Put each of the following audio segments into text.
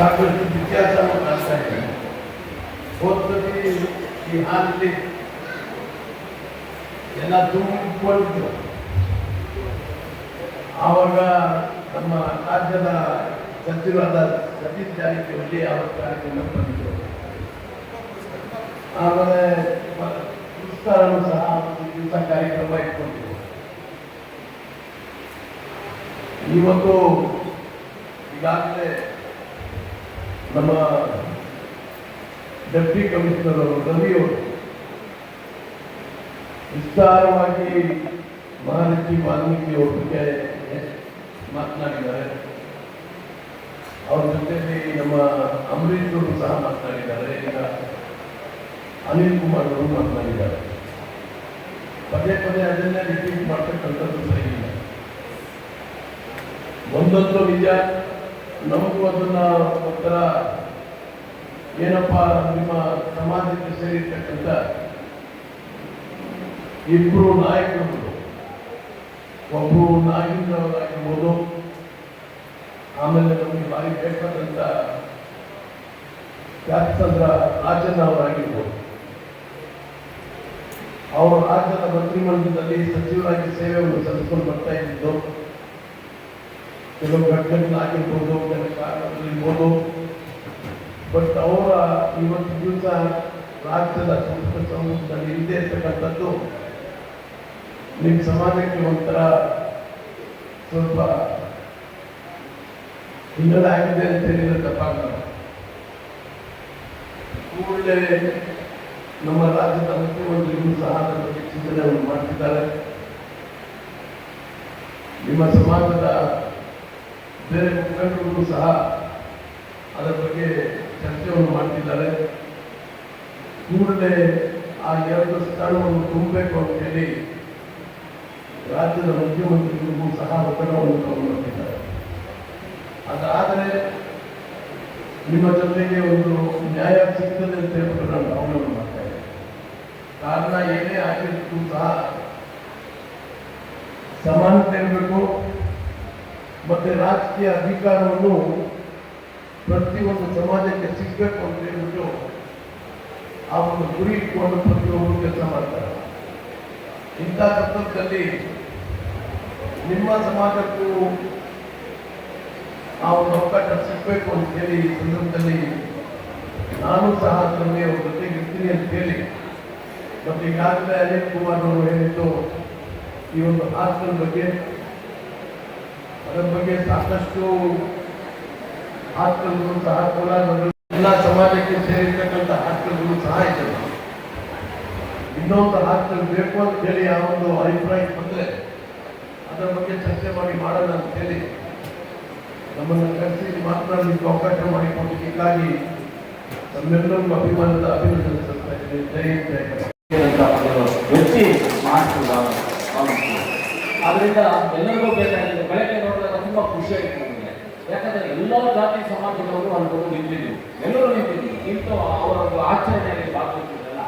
ಸಾಕಷ್ಟು ವ್ಯತ್ಯಾಸವನ್ನು ಕಾಣ್ತಾ ಇದೆ. ಹೋದಲ್ಲಿ ಈ ಹಾನಲ್ಲಿ ಎಲ್ಲ ತುಂಬಿಕೊಂಡಿದ್ರು ಆವಾಗ ನಮ್ಮ ರಾಜ್ಯದ ಸಚಿವರಾದ ಸತೀಶ್ ಜಾರಕಿಹೊಳಿ ಅವರ ಕಾರ್ಯಕ್ರಮ ಬಂದಿದ್ದರು ಆಮೇಲೆ ಪುರಸ್ಕಾರನು ಸಹ ದಿವಸ ಕಾರ್ಯಕ್ರಮ ಇಟ್ಕೊಂಡಿದ್ದರು ಇವತ್ತು ಈಗಾಗಲೇ ನಮ್ಮ ಡೆಪ್ಟಿ ಕಮಿಷನರ್ ಅವರು ರವಿಯವರು ವಿಸ್ತಾರವಾಗಿ ಮಹಾರಾಜಿ ವಾಲ್ಮೀಕಿ ಅವ್ರ ಮಾತನಾಡಿದ್ದಾರೆ. ಅವ್ರ ಜೊತೆಯಲ್ಲಿ ನಮ್ಮ ಅಂಬರೀಶ್ ಅವರು ಸಹ ಮಾತನಾಡಿದ್ದಾರೆ. ಈಗ ಅನಿಲ್ ಕುಮಾರ್ ಅವರು ಮಾತನಾಡಿದ್ದಾರೆ. ಪದೇ ಪದೇ ಅದನ್ನೇ ರಿಪೀಟ್ ಮಾಡ್ತಕ್ಕಂಥದ್ದು ಸರಿ ಇಲ್ಲ ಒಂದೊಂದು ನಿಜ ನಮಗೂ ಅದನ್ನು ಒಂಥರ ಏನಪ್ಪ ನಿಮ್ಮ ಸಮಾಜಕ್ಕೆ ಸೇರಿರ್ತಕ್ಕಂಥ ಇಬ್ಬರು ನಾಯಕರು ಒಬ್ಬರು ನಾಗೇಂದ್ರವರಾಗಿರ್ಬೋದು ಆಮೇಲೆ ನಮಗೆ ಬಾರಿ ಬೇಕಾದಂಥ ಕ್ಯಾಪ್ಸಂದ್ರ ರಾಜನ್ ಅವರಾಗಿರ್ಬೋದು. ಅವರು ರಾಜ್ಯದ ಮಂತ್ರಿಮಂಡಲದಲ್ಲಿ ಸಚಿವರಾಗಿ ಸೇವೆಯನ್ನು ಸಲ್ಲಿಸಿಕೊಂಡು ಬರ್ತಾ ಇದ್ದಿದ್ದು. ಕೆಲವು ಘಟನೆಗಳಾಗಿರ್ಬೋದು ಕೆಲವು ಕಾರಣಗಳಿರ್ಬೋದು ಬಟ್ ಅವರ ಇವತ್ತು ದಿವಸ ರಾಜ್ಯದ ಸಂಸ್ಕೃತ ಸಂಸ್ಥೆಯಲ್ಲಿ ಇಲ್ಲದೆ ಇರ್ತಕ್ಕಂಥದ್ದು ನಿಮ್ಮ ಸಮಾಜಕ್ಕೆ ಒಂಥರ ಸ್ವಲ್ಪ ಹಿನ್ನಡೆ ಆಗಿದೆ ಅಂತ ಹೇಳಿದ್ರೆ ತಪ್ಪಾಗಲ್ಲ. ಕೂಡಲೇ ನಮ್ಮ ರಾಜ್ಯದ ಮುಖ್ಯಮಂತ್ರಿಗಳು ಸಹ ಅದರ ಚಿಂತನೆಯನ್ನು ಮಾಡ್ತಿದ್ದಾರೆ. ನಿಮ್ಮ ಸಮಾಜದ ಬೇರೆ ಮುಖಂಡರು ಸಹ ಅದರ ಬಗ್ಗೆ ಚರ್ಚೆಯನ್ನು ಮಾಡ್ತಿದ್ದಾರೆ. ಕೂಡಲೇ ಆ ಎರಡು ಸ್ಥಳವನ್ನು ತುಂಬಬೇಕು ಅಂತ ಹೇಳಿ ರಾಜ್ಯದ ಮುಖ್ಯಮಂತ್ರಿಗಳಿಗೂ ಸಹ ಒತ್ತಡವನ್ನು ತಗೊಂಡಿದ್ದಾರೆ ಅದಾದರೆ ನಿಮ್ಮ ಜೊತೆಗೆ ಒಂದು ನ್ಯಾಯ ಸಿಗ್ತದೆ ಅಂತ ಹೇಳ್ಬಿಟ್ಟು ನಾನು ಭಾವನೆ ಮಾಡ್ತಾ ಇದ್ದೇನೆ. ಕಾರಣ ಏನೇ ಆಗಿರ್ತು ಸಹ ಸಮಾನತೆ ಇರಬೇಕು ಮತ್ತೆ ರಾಜಕೀಯ ಅಧಿಕಾರವನ್ನು ಪ್ರತಿಯೊಂದು ಸಮಾಜಕ್ಕೆ ಸಿಗಬೇಕು ಅಂತ ಹೇಳ್ಬಿಟ್ಟು ಆ ಒಂದು ಗುರಿ ಇಟ್ಕೊಂಡು ಪ್ರತಿಯೊಬ್ಬರು ಕೆಲಸ ಮಾಡ್ತಾರೆ. ಇಂಥ ಸಂದರ್ಭದಲ್ಲಿ ನಿಮ್ಮ ಸಮಾಜಕ್ಕೂ ಆ ಒಂದು ಅವಕಾಶ ಸಿಗಬೇಕು ಅಂತ ಹೇಳಿ ಈ ಸಂದರ್ಭದಲ್ಲಿ ನಾನು ಸಹ ತಮಗೆ ಅವ್ರ ಜೊತೆಗೆ ಇರ್ತೀನಿ ಅಂತ ಹೇಳಿ ಮತ್ತೆ ಈಗಾಗಲೇ ಅನಿಲ್ ಕುಮಾರ್ ಅವರು ಹೇಳಿದ್ದು ಈ ಒಂದು ಹಾಸ್ಟೆಲ್ ಬಗ್ಗೆ ಅದರ ಬಗ್ಗೆ ಸಾಕಷ್ಟು ಹಾಸ್ಟೆಲ್ಗಳು ಸಹ ಕೋಲಾರದಲ್ಲಿ ಎಲ್ಲ ಸಮಾಜಕ್ಕೆ ಸೇರಿರ್ತಕ್ಕಂಥ ಹಾಸ್ಟೆಲ್ಗಳು ಸಹ ಇದ್ದಾವೆ ಇನ್ನೊಂದು ಹಾಸ್ಟೆಲ್ ಬೇಕು ಅಂತ ಹೇಳಿ ಆ ಒಂದು ಅಭಿಪ್ರಾಯ ಬಂದರೆ ಅದರ ಬಗ್ಗೆ ಚರ್ಚೆ ಮಾಡಿ ಮಾಡೋಣ ಅಂತ ಹೇಳಿ ನಮ್ಮನ್ನು ಕರೆಸಿ ಮಾತನಾಡಲಿಕ್ಕೆ ಅವಕಾಶ ಮಾಡಿಕೊಟ್ಟಿದ್ದಕ್ಕಾಗಿ ನಮ್ಮೆಲ್ಲರಿಗೂ ಅಭಿಮಾನದ ಅಭಿನಂದನೆ ಸಲ್ಲಿಸ್ತಾ ಇದ್ದೇನೆ. ಜೈ ಜಯ ವ್ಯಕ್ತಿ ಮಾಡ್ತಿಲ್ಲ ಆದ್ರಿಂದ ಎಲ್ಲರಿಗೂ ಬೇಕಾಗಿದೆ ತುಂಬಾ ಖುಷಿ ಆಯ್ತು ನಮಗೆ. ಯಾಕಂದ್ರೆ ಎಲ್ಲ ಜಾತಿ ಸಮಾಜದವರು ಅಲ್ಲಿ ಬಂದು ನಿಂತಿದ್ವಿ ಎಲ್ಲರೂ ನಿಂತಿದ್ರು. ಇಂಥ ಅವರ ಒಂದು ಆಚರಣೆಯಲ್ಲಿ ಭಾಗವಹಿಸಿದ್ರಲ್ಲ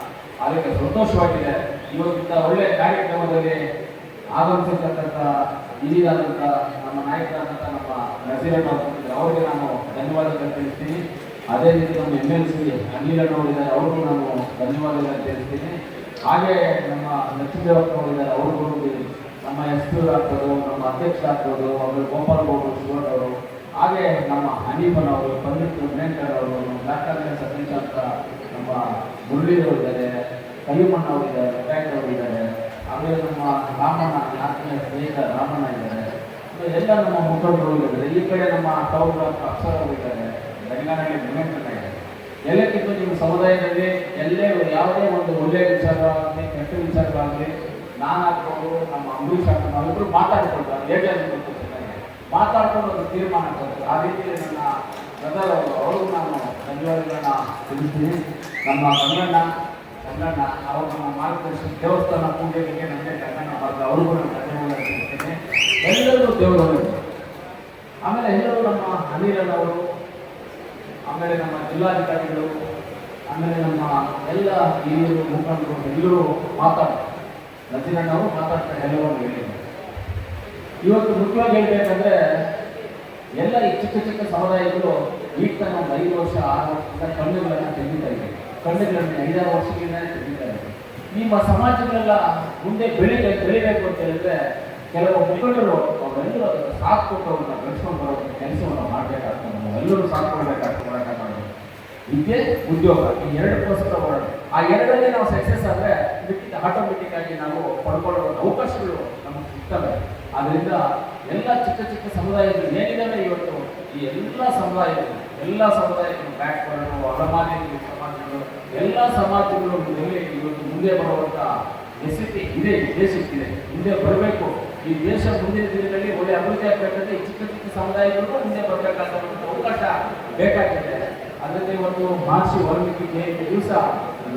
ಅದಕ್ಕೆ ಸಂತೋಷವಾಗಿದೆ. ಇವತ್ತಿನ ಒಳ್ಳೆ ಕಾರ್ಯಕ್ರಮದಲ್ಲಿ ಆಗಮಿಸಿರ್ತಕ್ಕಂಥ ಹಿರಿಯರಾದಂಥ ನಮ್ಮ ನಾಯಕರಾದಂಥ ನಮ್ಮ ಬಂದಿದ್ದಾರೆ. ಅವರಿಗೆ ನಾನು ಧನ್ಯವಾದಗಳನ್ನು ತಿಳಿಸ್ತೀನಿ ಅದೇ ರೀತಿ ನಮ್ಮ ಎಂ ಎಲ್ ಸಿ ಅನಿಲಣ್ಣವರಿದ್ದಾರೆ ಅವ್ರಿಗೂ ನಾನು ಧನ್ಯವಾದಗಳನ್ನು ತಿಳಿಸ್ತೀನಿ ಹಾಗೆ ನಮ್ಮ ಲಕ್ಷ್ಮೀದೇವಪ್ಪನವರಿದ್ದಾರೆ ಅವ್ರಿಗೂ ಎಸ್ ಆಗ್ಬೋದು ನಮ್ಮ ಅಧ್ಯಕ್ಷರಾಗ್ಬೋದು ಆಮೇಲೆ ಗೋಪಾಲ್ ಗೌಡರು, ಶಿವಣ್ಣ ಅವರು, ಹಾಗೆ ನಮ್ಮ ಹನೀಫನ್ ಅವರು, ಪಂಡಿತ್ ವೆಂಕಟರ್ ಅವರು ಡಾಕ್ಟರ್ ಸತೀಶ್ ಅಂತ ನಮ್ಮ ಮುರಳೀರವರು ಇದ್ದಾರೆ ಕಲಿಮಣ್ಣ ಅವರಿದ್ದಾರೆ ವೆಂಕಟೇಶ್ ಅವರು ಇದ್ದಾರೆ, ಆಮೇಲೆ ನಮ್ಮ ರಾಮಣ್ಣ, ಆತ್ಮೀಯ ಸ್ನೇಹಿತ ರಾಮಣ್ಣ ಇದ್ದಾರೆ. ಎಲ್ಲ ನಮ್ಮ ಮುಖಂಡರು ಇದ್ದಾರೆ. ಈ ಕಡೆ ನಮ್ಮ ಟೌನ್ ಅಕ್ಷರ ಅವರು ಇದ್ದಾರೆ. ಬೆಂಗಳೂರಿನಲ್ಲಿ ಇದ್ದಾರೆ ಎಲ್ಲಕ್ಕಿಂತ ನಿಮ್ಮ ಸಮುದಾಯದಲ್ಲಿ ಎಲ್ಲೇ ಯಾವುದೇ ಒಂದು ಒಳ್ಳೆಯ ವಿಚಾರವಾಗಲಿ ಕೆಟ್ಟ ವಿಚಾರವಾಗಲಿ ನಾನಾಗ್ಬೋದು ನಮ್ಮ ಅಂಬರೀಷ್ ಆಗ್ಬೋದು ನಾವಿಬ್ಬರು ಮಾತಾಡ್ಕೊಳ್ತಾರೆ ಅಂತ ಚೆನ್ನಾಗಿ ಮಾತಾಡ್ಕೊಂಡು ಒಂದು ತೀರ್ಮಾನ ಕೊಡ್ತಾರೆ. ಆ ರೀತಿಯಲ್ಲಿ ನನ್ನ ಬ್ರದರ್ ಅವರು ನಾನು ಧನ್ಯವಾದಗಳನ್ನ ತಿಳಿಸ್ತೀನಿ. ನಮ್ಮ ಕನ್ನಡ ಕನ್ನಡ ಅವರು ನಮ್ಮ ಮಾರ್ಗದರ್ಶನ ದೇವಸ್ಥಾನ ಪೂಜೆಗೆ ನಮಗೆ ಕನ್ನಡ ಮಾಡಿದ ಅವ್ರಿಗೂ ನಾನು ಧನ್ಯವಾದ ಎಲ್ಲರೂ ದೇವರು ಆಮೇಲೆ ಎಲ್ಲರೂ ನಮ್ಮ ಅನಿರನ್ ಅವರು, ಆಮೇಲೆ ನಮ್ಮ ಜಿಲ್ಲಾಧಿಕಾರಿಗಳು, ಆಮೇಲೆ ನಮ್ಮ ಎಲ್ಲ ಹಿರಿಯರು, ಮುಖಂಡರು ಎಲ್ಲರೂ ಮಾತಾಡ್ತಾರೆ. ನಜೀರಣ್ಣ ನಾವು ಮಾತಾಡ್ತಾ ಎಲ್ಲವನ್ನು ಹೇಳಿದ್ದಾರೆ ಇವತ್ತು ಮುಖ್ಯವಾಗಿ ಹೇಳ್ಬೇಕಂದ್ರೆ, ಎಲ್ಲ ಈ ಚಿಕ್ಕ ಚಿಕ್ಕ ಸಮುದಾಯಗಳು ಈಗ ತನ್ನ ಒಂದು ಐದು ವರ್ಷ ಆರು ವರ್ಷದಿಂದ ಕಣ್ಣುಗಳನ್ನು ತೆಗಿತಾ ಇದೆ ಕಣ್ಣುಗಳನ್ನು ಐದಾರು ವರ್ಷಗಳಿಂದ ತೆಗಿತಾ ಇದೆ ನಿಮ್ಮ ಸಮಾಜಗಳೆಲ್ಲ ಮುಂದೆ ಬೆಳಿಬೇಕು ಬೆಳಿಬೇಕು ಅಂತ ಹೇಳಿದ್ರೆ ಕೆಲವು ಮುಖಂಡರು ಅವರೆಲ್ಲರೂ ಅದನ್ನು ಸಾಥ್ ಕೊಟ್ಟು ಅವ್ರನ್ನ ಬೆಳೆಸ್ಕೊಂಡು ಬರೋ ಕೆಲಸವನ್ನು ಮಾಡಬೇಕಾಗ್ತದೆ. ನಾವೆಲ್ಲರೂ ಸಾಕು ಕೊಡಬೇಕಾಗ್ತದೆ ಹೋರಾಟ ಮಾಡೋದು ವಿದ್ಯೆ, ಉದ್ಯೋಗ, ಈ ಪ್ರಸ್ತುತ ಹೋರಾಟ. ಆ ಎರಡರಲ್ಲಿ ನಾವು ಸಕ್ಸಸ್ ಆದರೆ ಇದಕ್ಕಿಂತ ಆಟೋಮೆಟಿಕ್ ಆಗಿ ನಾವು ಪಡ್ಕೊಳ್ಳೋ ಅವಕಾಶಗಳು ನಮಗೆ ಸಿಗ್ತವೆ. ಅದರಿಂದ ಎಲ್ಲ ಚಿಕ್ಕ ಚಿಕ್ಕ ಸಮುದಾಯಗಳು ಏನಿದಾವೆ ಇವತ್ತು, ಈ ಎಲ್ಲ ಸಮುದಾಯಗಳು ಎಲ್ಲ ಸಮುದಾಯಗಳು ಬ್ಯಾಕ್ ಬರೋದು ಅಲಮಾರಿ ಸಮಾಜಗಳು, ಎಲ್ಲ ಸಮಾಜಗಳು ಇವತ್ತು ಮುಂದೆ ಬರುವಂತ ನೆಸಿಟಿ ಇದೆ ದೇಶಕ್ಕಿದೆ ಮುಂದೆ ಬರಬೇಕು. ಈ ದೇಶ ಮುಂದಿನ ದಿನಗಳಲ್ಲಿ ಒಳ್ಳೆ ಅಭಿವೃದ್ಧಿ ಆಗಬೇಕಂದ್ರೆ ಚಿಕ್ಕ ಚಿಕ್ಕ ಸಮುದಾಯಗಳು ಮುಂದೆ ಬರಬೇಕಾದ ಒಂದು ಅವಕಾಶ ಬೇಕಾಗಿದೆ ಅದರಲ್ಲಿ ಒಂದು ಮಹರ್ಷಿ ವಾಲ್ಮೀಕಿ ಜಯಂತಿ ದಿವಸ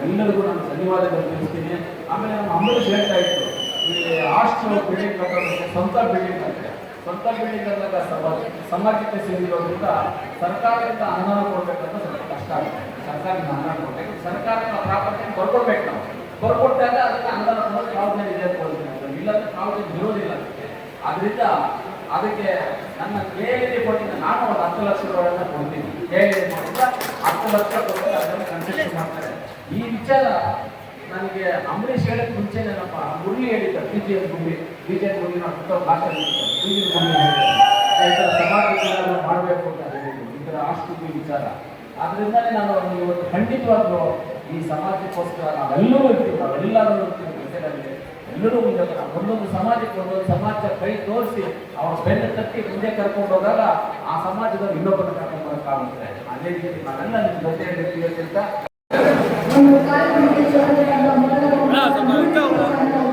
ಎಲ್ಲರಿಗೂ ನಾನು ಧನ್ಯವಾದಗಳು ತಿಳಿಸ್ತೀನಿ. ಆಮೇಲೆ ನಮ್ಮ ಅಂಬರೀಷ್ ಹೇಳ್ತಾ ಇತ್ತು ಈ ಹಾಸ್ಟೆಲ್ ಬಿಲ್ಡಿಂಗ್ ಕಟ್ಟೋದಕ್ಕೆ ಸ್ವಂತ ಬಿಲ್ಡಿಂಗ್ ಅಂತೆ. ಸ್ವಂತ ಬಿಲ್ಡಿಂಗ್ ಅಂದಾಗ ಸಮಾಜ ಸಮಾಜಕ್ಕೆ ಸೇರಿರೋದ್ರಿಂದ ಸರ್ಕಾರದಿಂದ ಅನುದಾನ ಕೊಡಬೇಕಂತ ಸ್ವಲ್ಪ ಕಷ್ಟ ಆಗುತ್ತೆ. ಸರ್ಕಾರದಿಂದ ಅನುದಾನ ಕೊಡಬೇಕು. ಸರ್ಕಾರದ ಪ್ರಾಪರ್ಟಿ ಬರ್ಕೊಡ್ಬೇಕು ನಾವು. ಬರ್ಕೊಟ್ಟಾಗ ಅದಕ್ಕೆ ಅನುದಾನ ಕೊಡೋದು ಪ್ರಾವಿಷನ್ ಇದೆ ಅಂತ ಇಲ್ಲಾಂದ್ರೆ ಪ್ರಾವಿಷನ್ ಇರೋದಿಲ್ಲ ಅದಕ್ಕೆ. ಅದರಿಂದ ಅದಕ್ಕೆ ನನ್ನ ಕೇಳಿದೆ ಕೊಟ್ಟಿದ್ದ ನಾನು ಒಂದು ಹತ್ತು ಲಕ್ಷ ರೂಪಾಯಿಗಳನ್ನ ಕೊಡ್ತೀನಿ. ಕೇಳಿದೆ ಮಾಡಿದ್ರೆ ಹತ್ತು ಲಕ್ಷ ಕೊಟ್ಟು ಅದನ್ನು ಕನ್ಸ್ಟ್ರಕ್ಷನ್ ಮಾಡ್ತಾರೆ. ಈ ವಿಚಾರ ನನಗೆ ಅಂಬರೀಷ್ ಹೇಳಕ್ ಮುಂಚೆ ನನ್ನಪ್ಪ ಮುರಳಿ ಹೇಳಿದ್ದ B J M Murali B J M Murali ನಾವು ಪುಟ್ಟ ಭಾಷೆ ಸಮಾಜ ಮಾಡಬೇಕು ಅಂತ ಹೇಳಿದ್ರು ಈ ಥರ ಆಸ್ತಿ ವಿಚಾರ. ಆದ್ರಿಂದಲೇ ನಾನು ಅವ್ರಿಗೆ ಇವತ್ತು ಖಂಡಿತವಾಗ್ಲೂ ಈ ಸಮಾಜಕ್ಕೋಸ್ಕರ ನಾವೆಲ್ಲರೂ ಇರ್ತೀವಿ. ನಾವೆಲ್ಲರೂ ಇರ್ತೀವಿ. ಜೊತೆಯಲ್ಲಿ ಎಲ್ಲರೂ ಮುಂದೆ. ಒಂದೊಂದು ಸಮಾಜಕ್ಕೆ, ಒಂದೊಂದು ಸಮಾಜ ಕೈ ತೋರಿಸಿ ಅವ್ರ ಬೆನ್ನು ತಟ್ಟಿ ಮುಂದೆ ಕರ್ಕೊಂಡು ಹೋದಾಗ ಆ ಸಮಾಜದಲ್ಲಿ ಇನ್ನೊಬ್ಬರನ್ನ ಕರ್ಕೊಂಡು ಬರೋಕ್ಕಾಗುತ್ತೆ. ಅದೇ ರೀತಿ ನಾವೆಲ್ಲ ನಿಮ್ಮ ಜೊತೆ ಇರ್ತೀವಿ ಅಂತ ಒಂದು ಕಾರ್ಯಕ್ರಮಕ್ಕೆ ಜೊತೆಯಾದ ಮೊದಲ ಇದಾದ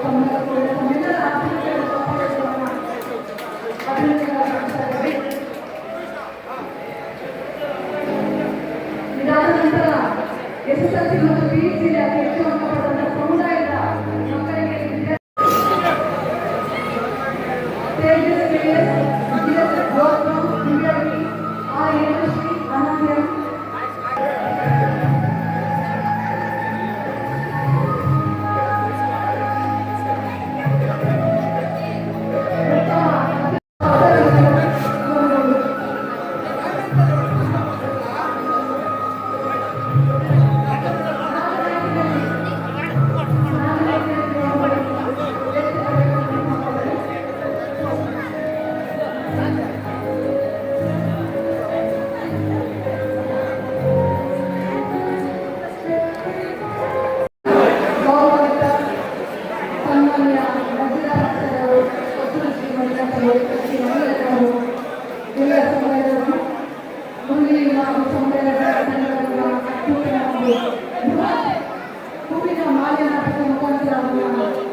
Pubblica Amalia, la prima volta che.